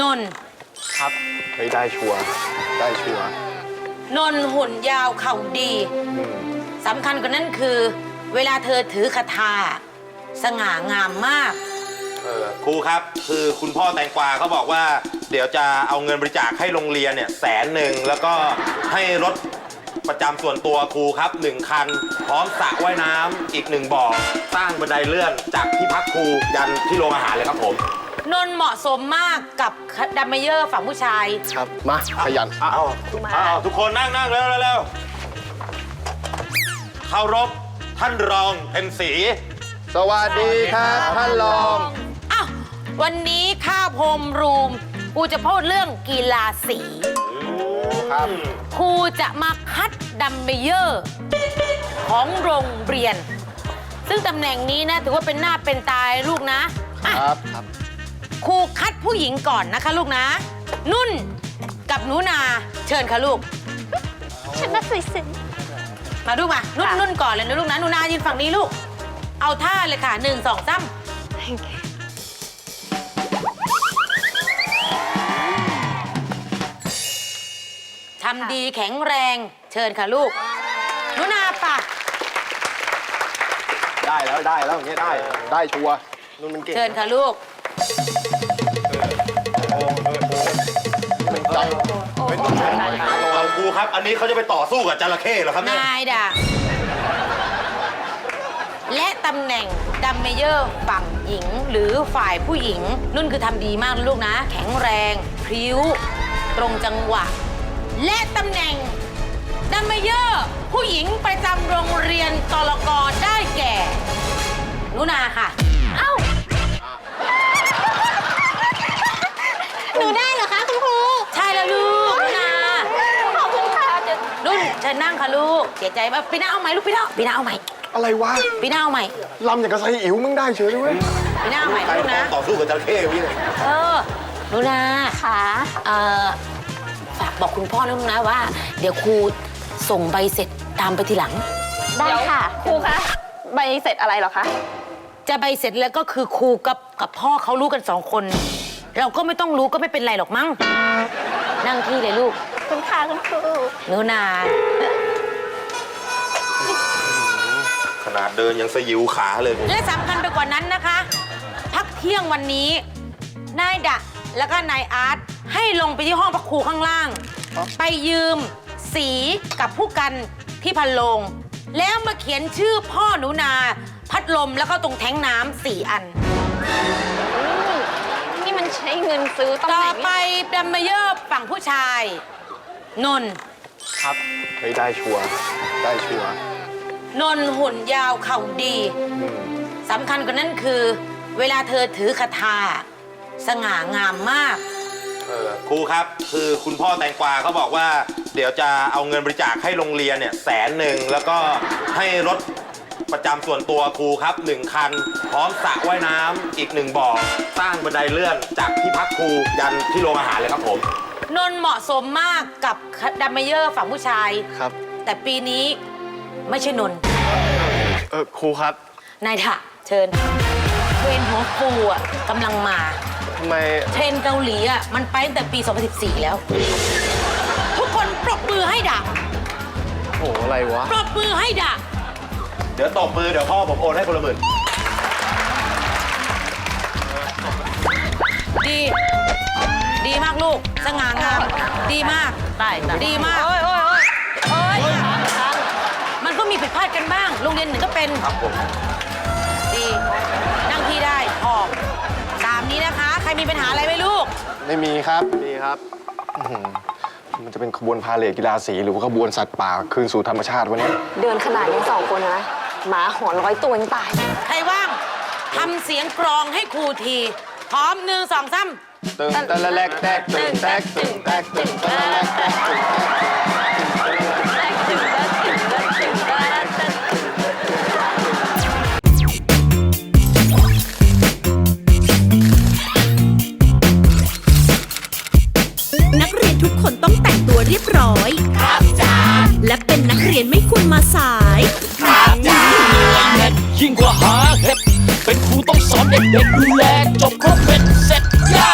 นนท์ครับ เฮ้ยได้ชัวร์ได้ชัวร์นนท์หุ่นยาวเข่าดีอืมสำคัญกว่านั้นคือ เวลาเธอถือคาถาสง่างามมาก เออครูครับ คือคุณพ่อแตงกวาเขาบอกว่า เดี๋ยวจะเอาเงินบริจาคให้โรงเรียนเนี่ยแสนหนึ่งแล้วก็ให้รถประจำส่วนตัวครูครับหนึ่งคัน พร้อมสระว่ายน้ำอีกหนึ่งบ่อสร้างบันไดเลื่อนจากที่พักครูยันที่โรงอาหารเลยครับผม นนท์เหมาะสมมากกับดัมเมเยอร์ฝั่งผู้ชาย ครับ มาขยันเอาเอาทุกคนนั่งนั่งเร็วเร็วเร็วเคารพท่านรองเพ็ญศรีสวัสดีครับท่านรองอ้าววันนี้ข้าวโฮมรูมกูจะพูดเรื่องกีฬาสีครับครูจะมาคัดดัมเมเยอร์ของโรงเรียน ซึ่งตำแหน่งนี้นะถือว่าเป็นหน้าเป็นตายลูกนะคอะรับ ครับครูคัดผู้หญิงก่อนนะคะลูกนะ นุ่นกับหนูนาเชิญค่ะลูก ฉันน่าสวยมาดูมานุ่นนุ่นก่อนเลยนะลูกนะหนูนายืนฝั่งนี้ลูก เอาท่าเลยค่ะหนึ่งสองสามทำดีแข็งแรงเชิญค่ะลูกหนูนาปะได้แล้วได้แล้วอย่างเงี้ยได้ ได้ชัวร์นุ่นมันเก่งเชิญค่ะลูก มันจับเป็นตัวช่วยหเอาครูครับ อันนี้เขาจะไปต่อสู้กับจระเข้เหรอครับเนี่ยนายด่ะและตำแหน่งดัมเมเยอร์ฝั่งหญิงหรือฝ่ายผู้หญิง นุ่นคือทำดีมากนะลูกนะ แข็งแรง พริ้ว ตรงจังหวะ และตำแหน่งดัมเมเยอร์ ผู้หญิงประจำโรงเรียนตลกรได้แก่ นุนาค่ะ เชิญนั่งค่ะลูก เสียใจป่ะปีหน้าเอาใหม่ลูกปีหน้าปีหน้าเอาใหม่อะไรวะปีหน้าเอาใหม่ลำอย่างกับไซอิ๋วมึงได้เฉยเลยเว้ยปีหน้าเอาใหม่นะลูกนะ ต่อสู้กับจระเข้พี่เลยเออหนูนาค่ะเอ่อฝากบอกคุณพ่อนะลูกนะว่า เดี๋ยวครูส่งใบเสร็จตามไปทีหลัง ได้ค่ะ ครูคะใบเสร็จอะไรเหรอคะ จะใบเสร็จแล้วก็คือครูกับกับพ่อเขารู้กันสองคน เราก็ไม่ต้องรู้ก็ไม่เป็นไรหรอกมั้งนั่งที่เลยลูก คุณค่ะคุณครูหนูนาขนาดเดินยังสยิวขาเลยผมและสำคัญไปกว่านั้นนะคะ พักเที่ยงวันนี้ นายดะ แล้วก็นายอาร์ตให้ลงไปที่ห้องพักครูข้างล่าง ไปยืม สีกับผู้กันที่พันโลง แล้วมาเขียนชื่อพ่อหนูนา พัดลมแล้วก็ตรงแท้งน้ำสี่อัน นี่มันใช้เงินซื้อตำต่แหอน่งไปดัมเมเยอร์ฝั่งผู้ชาย นนท์ครับเฮ้ยได้ชัวร์ได้ชัวร์นนท์หุ่นยาวเข่าดีอืมสำคัญกว่านั้นคือ เวลาเธอถือคาถาสง่างามมาก เออครูครับ คือคุณพ่อแตงกวาเขาบอกว่า เดี๋ยวจะเอาเงินบริจาคให้โรงเรียนเนี่ยแสนหนึ่งแล้วก็ให้รถประจำส่วนตัวครูครับหนึ่งคัน พร้อมสระว่ายน้ำอีกหนึ่งบ่อสร้างบันไดเลื่อนจากที่พักครูยันที่โรงอาหารเลยครับผม นนท์เหมาะสมมากกับดัมเมเยอร์ฝั่งผู้ชาย ครับ แต่ปีนี้ไม่ใช่นนท์เออครูครับนายถะเชิญเทรนหัวฟูอะกำลังมา ทำไมเทรนเกาหลีอะมันไปตั้งแต่ปี 2014 แล้ว ทุกคนปรบมือให้ดะโหอะไรวะ ปรบมือให้ดะเดี๋ยวตบมือ เดี๋ยวพ่อผมโอนให้คนละหมื่นดี ดีมากลูก สง่างาม ดีมาก ได้จ้ะดีมาก โอ้ยโอ้ยโอ้ยโอ้ยมันก็มีผิดพลาดกันบ้าง โรงเรียนหนึ่งก็เป็น ครับผม ดี นั่งที่ได้พอตามนี้นะคะ ใครมีปัญหาอะไรไหมลูก ไม่มีครับ มีครับอื้อหือมันจะเป็นขบวนพาเหรดกีฬาสีหรือว่าขบวนสัตว์ป่าคืนสู่ธรรมชาติวันนี้ เดินขนาดนี้สองคนนะ หมาหอนร้อยตัวยังตาย ใครว่างทำเสียงกรองให้ครูที พร้อมหนึ่งสองสาม ตึงตะละแลกแตกตึงแตกตึงแตกตึงตะละแลกแตกตึงแตกนักเรียนทุกคนต้องแต่งตัวเรียบร้อย ครับจ้าและเป็นนักเรียนไม่ควรมาสายยิ่งกว่าหาเห็ดเป็นครูต้องสอนเด็กๆดูแลจบครบเป็นเสร็จย่า